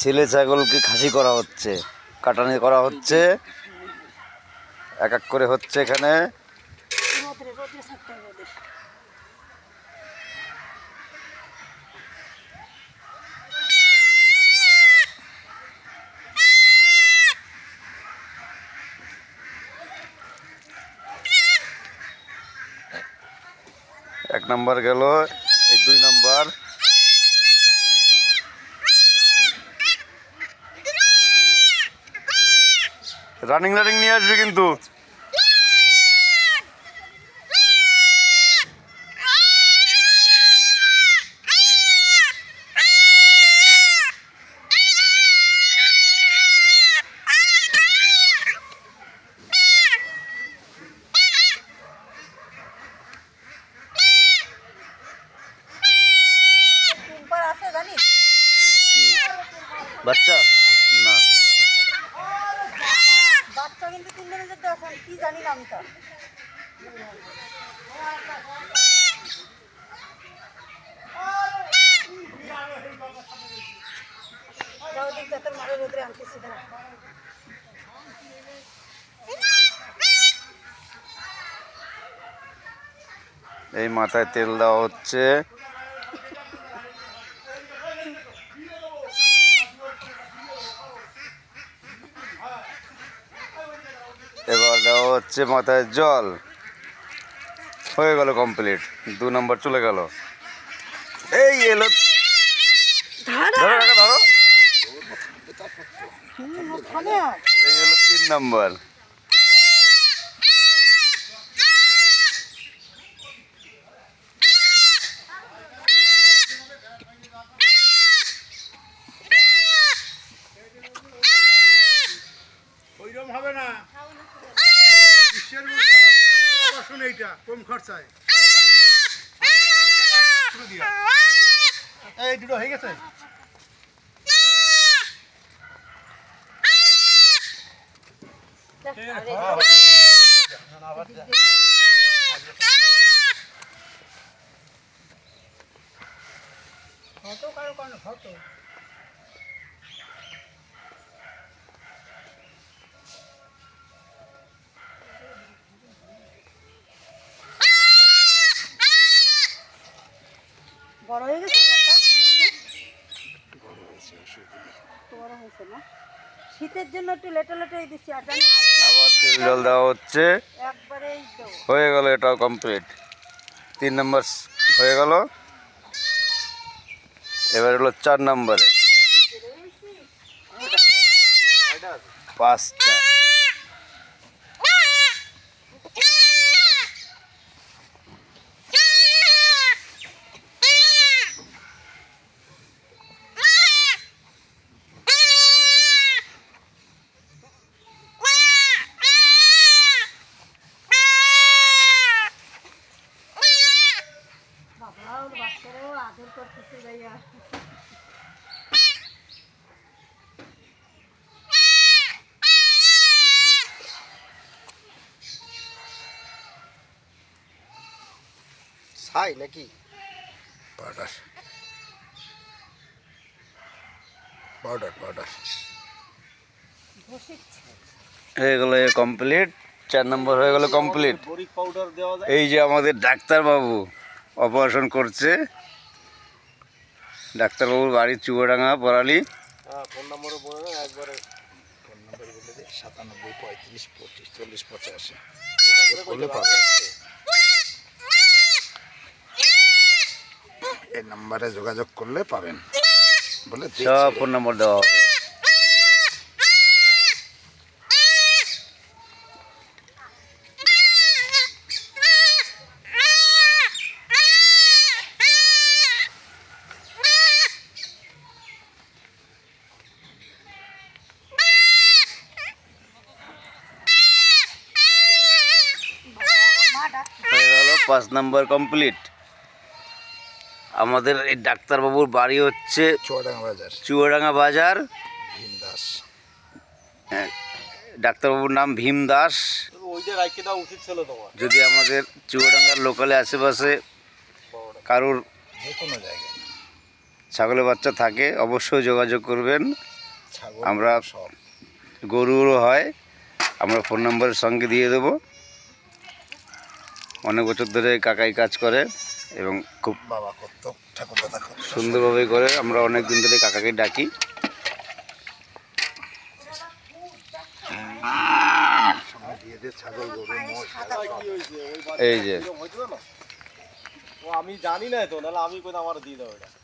ছেলে ছাগলকে খাসি করা হচ্ছে, কাটানি করা হচ্ছে এক এক করে হচ্ছে এখানে। এক নাম্বার গেল, এই দুই নাম্বার। রানিং রানিং নিয়ে আসবি কিন্তু। বাচ্চা? না বাচ্চা কিন্তু তিন দিনের মধ্যে আছে আমি কি জানি না আমি তো। যাও দিক যাতে মারে রোদ্রে আনতেছি, দাঁড়া। এই মাথায় তেল দেওয়া হচ্ছে এবার দেওয়া হচ্ছে মাথায় জল। হয়ে গেল কমপ্লিট দু নম্বর চলে গেল। এই এলো। ধরো। ধরো এই হলো তিন নম্বর ওইরকম হবে না বিশ্বের মধ্যে বড় আবাসন কম খরচায় দিয়া। এই দুটো হয়ে গেছে হতো কারও কারণে হতো বড় হয়ে গেছে গাছটা বেশি? একটু বড় হয়েছে না? শীতের জন্য একটু লেটে লেটেই দিচ্ছি আর জানি আবার তেল জল দেওয়া হচ্ছে। একবারেই হয়ে গেল এটাও কমপ্লিট তিন নম্বর হয়ে গেল। এবার হলো চার নম্বরে। পাঁচটা। ভাইয়া ছাই নাকি? পাউডার। Powder powder. হয়ে গেল কমপ্লিট চার নম্বর হয়ে গেল কমপ্লিট এই যে আমাদের ডাক্তারবাবু অপারেশন করছে। ডাক্তারবাবুর বাড়ি চুয়াডাঙ্গা পড়ালি হ্যাঁ ফোন নম্বরও বলে একবারে ফোন নম্বর বলে দিই সাতানব্বই পঁয়ত্রিশ পঁচিশ চল্লিশ পঁচাশি। যোগাযোগ করলে পাবে এই নাম্বারে যোগাযোগ করলে পাবেন। বলে। সব ফোন নম্বর দেওয়া হবে মা ডাক হয়ে গেল পাঁচ নম্বর কমপ্লিট আমাদের এই ডাক্তারবাবুর বাড়ি হচ্ছে চুয়াডাঙ্গা বাজার। চুয়াডাঙ্গা বাজার। ভীম দাস। হ্যাঁ, ডাক্তারবাবুর নাম ভীম দাস। যদি আমাদের চুয়াডাঙ্গার লোকালে আশেপাশে কারোর ছাগলের বাচ্চা থাকে অবশ্যই যোগাযোগ করবেন। আমরা গরুরও হয় আমরা ফোন নম্বরের সঙ্গে দিয়ে দেবো। অনেক বছর ধরে কাকাই কাজ করে এবং খুব বাবা করত ঠাকুর দাদা কত। সুন্দরভাবে করে আমরা অনেক দিন ধরে কাকাকে ডাকি। এই যে। আমি জানি না তো নাহলে আমি কোথাও আমার দিয়ে দেবো এটা?